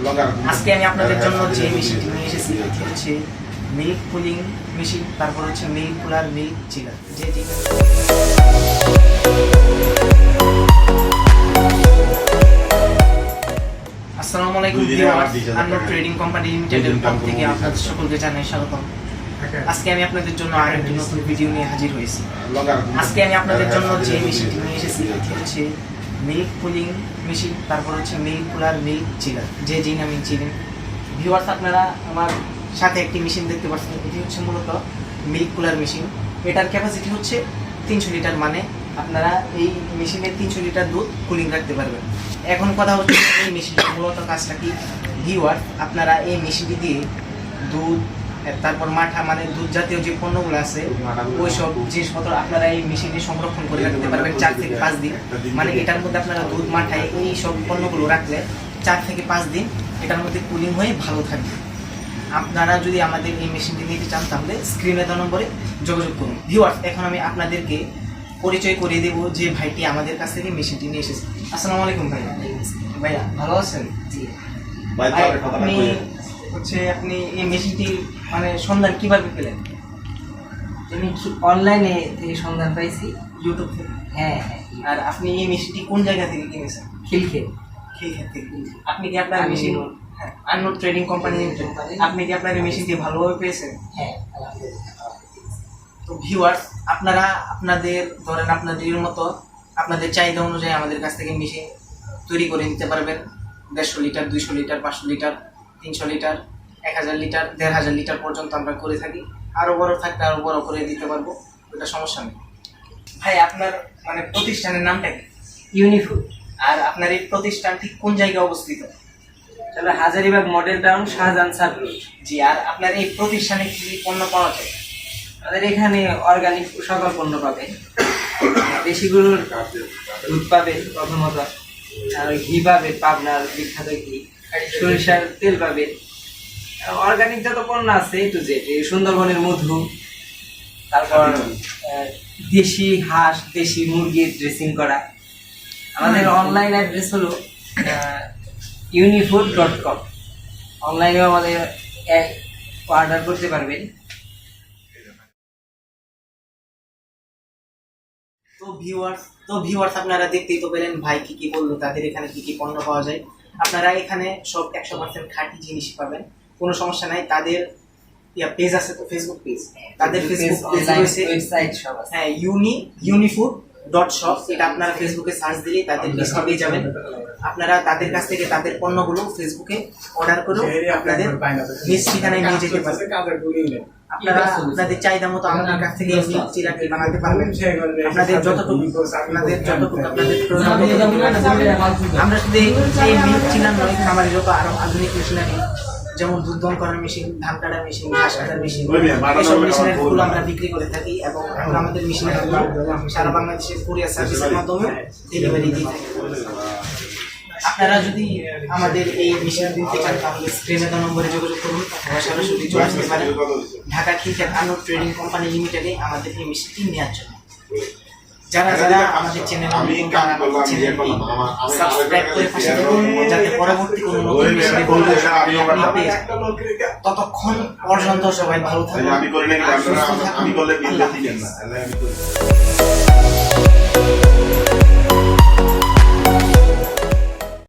আজকে আমি আপনাদের জন্য যে মেশিনটি নিয়ে এসেছি এটি হচ্ছে মিল্ক কুলিং মেশিন তারপর হচ্ছে মিল্ক কুলার মিল্ক চিলার যে আসসালামু আলাইকুম ভিউয়ার্স 20,000 ট্রেডিং কোম্পানি লিমিটেডের পক্ষ থেকে আপনাদের সকলকে জানাই স্বাগতম। আজকে আমি আপনাদের জন্য আরেকটি নতুন ভিডিও নিয়ে হাজির হয়েছি। আজকে আমি আপনাদের জন্য যে মেশিনটি নিয়ে এসেছি এটি হচ্ছে মিল্ক কুলিং মেশিন তারপর হচ্ছে মিল্ক কুলার মিল্ক চিলার যে যে নামে চিনেন ভিউয়ার্স আপনারা আমার সাথে একটি মেশিন দেখতে পাচ্ছেন, এটি হচ্ছে মূলত মিল্ক কুলার মেশিন এটার ক্যাপাসিটি হচ্ছে তিনশো লিটার মানে আপনারা এই মেশিনে তিনশো লিটার দুধ কুলিং রাখতে পারবেন। এখন কথা হচ্ছে এই মেশিনটির মূলত কাজটা কি? ভিউয়ার্স আপনারা এই মেশিনটি দিয়ে দুধ তারপর মাঠা মানে দুধ জাতীয় যে পণ্যগুলো আছে ওইসব জিনিসপত্র আপনারা এই মেশিনে সংরক্ষণ করে রাখতে পারবেন চার থেকে পাঁচ দিন। মানে এটার মধ্যে আপনারা দুধ মাঠায় এই সব পণ্যগুলো রাখলে চার থেকে পাঁচ দিন এটার মধ্যে কুলিং হয়ে ভালো থাকবে। আপনারা যদি আমাদের এই মেশিনটি নিতে চান তাহলে স্ক্রিনে দেওয়া নম্বরে যোগাযোগ করুন। ভিউয়ার্স এখন আমি আপনাদেরকে পরিচয় করিয়ে দেবো যে ভাইটি আমাদের কাছ থেকে মেশিনটি নিয়ে এসেছে। আসসালামু আলাইকুম ভাই ভাইয়া ভালো আছেন? জি। আপনি। হচ্ছে আপনি এই মেশিনটি মানে সন্ধান কীভাবে পেলেন? আমি অনলাইনে থেকে সন্ধান পাইছি ইউটিউব থেকে। হ্যাঁ হ্যাঁ। আর আপনি এই মেশিনটি কোন জায়গা থেকে কিনেছেন? খিলখে খেলখাত থেকে। আপনি কি আপনার মেশিন আন্ন ট্রেডিং কোম্পানি। আপনি কি আপনার এই মেশিনটি ভালোভাবে পেয়েছেন? হ্যাঁ তো ভিউয়ার্স আপনারা আপনাদের ধরেন আপনাদের মতো আপনাদের চাহিদা অনুযায়ী আমাদের কাছ থেকে মেশিন তৈরি করে নিতে পারবেন। দেড়শো লিটার দুইশো লিটার পাঁচশো লিটার। তিনশো লিটার এক হাজার লিটার দেড় হাজার লিটার পর্যন্ত আমরা করে থাকি। আরও বড় থাকলে আরও বড় করে দিতে পারব ওটা সমস্যা নেই। ভাই আপনার মানে প্রতিষ্ঠানের নামটা কি? ইউনিফুড আর আপনার এই প্রতিষ্ঠান ঠিক কোন জায়গায় অবস্থিত? তাহলে Hazaribagh model town Shahjahan circle জি আর আপনার এই প্রতিষ্ঠানে কি কি পণ্য পাওয়া যায়? আমাদের এখানে অর্গানিক সকল পণ্য পাবে দেশিগুলোর দুধ পাবে প্রথমত আর ঘি পাবে পাবনার বিখ্যাত ঘি। সরিষার তেল পাবে। অর্গানিক যত পণ্য আছে টু জেড সুন্দরবনের মধু তারপর দেশি হাঁস দেশি মুরগির ড্রেসিং করা। আমাদের অনলাইন অ্যাড্রেস হলো ইউনিফুড ডট কম অনলাইনেও আমাদের অর্ডার করতে পারবেন। তো ভিউয়ার্স তো ভিউয়ার্স আপনারা দেখতেই তো পেলেন ভাই কি কি বলল তাদের এখানে কি কি পণ্য পাওয়া যায়। আপনারা এখানে সব একশো পার্সেন্ট খাঁটি জিনিস পাবেন কোনো সমস্যা নাই তাদের ইয়া পেজ আছে তো ফেসবুক পেজ তাদের ফেসবুক পেজ রয়েছে। হ্যাঁ ইউনি ইউনিফুড ডট শপ এটা আপনারা ফেসবুকে সার্চ দিলেই তাদের পেজটি পেয়ে যাবেন। আপনারা তাদের কাছ থেকে তাদের পণ্যগুলো ফেসবুকে অর্ডার করেও আপনাদের নিজ ঠিকানায় নিয়ে যেতে পারবেন। আপনারা আপনাদের চাহিদা মতো আপনার কাছ থেকে চিরাটি বানাতে পারবেন। আপনাদের যতটুকু আপনাদের যতটুকু আপনাদের আমরা শুধু এই মিল্ক চিলার নয় খামারে যত আরও আধুনিক মেশিনারি যেমন দুধ দম করার মেশিন ধান কাটার মেশিন ঘাস কাটার মেশিন এসব মেশিনের বলব। আমরা বিক্রি করে থাকি এবং আমরা আমাদের মেশিনের ফুল সারা বাংলাদেশের কুরিয়ার সার্ভিসের মাধ্যমে ডেলিভারি দিয়ে থাকি। আপনারা যদি আমাদের এই মেশিন দিতে চান তাহলে স্ক্রিনে দেওয়া নম্বরে যোগাযোগ করুন অথবা সরাসরি চলে আসতে পারেন। ঢাকা খিলখ্যাত আনো ট্রেডিং কোম্পানি লিমিটেডে আমাদের এই মেশিনটি নেওয়ার জন্য। যারা যারা আমাদের চ্যানেল আমি কাম করলাম, ইয়ে করলাম, আমি সাবস্ক্রাইব করে পাশে আরেকটা থাকুন ইয়ে যাতে পরবর্তী কোনো নতুন ভিডিও বলতে আমি আপনি ততক্ষণ পর্যন্ত সবাই ভালো থাকুন আমি করি নাকি আপনারা আমি করলে বিল দিবেন না না আমি করি।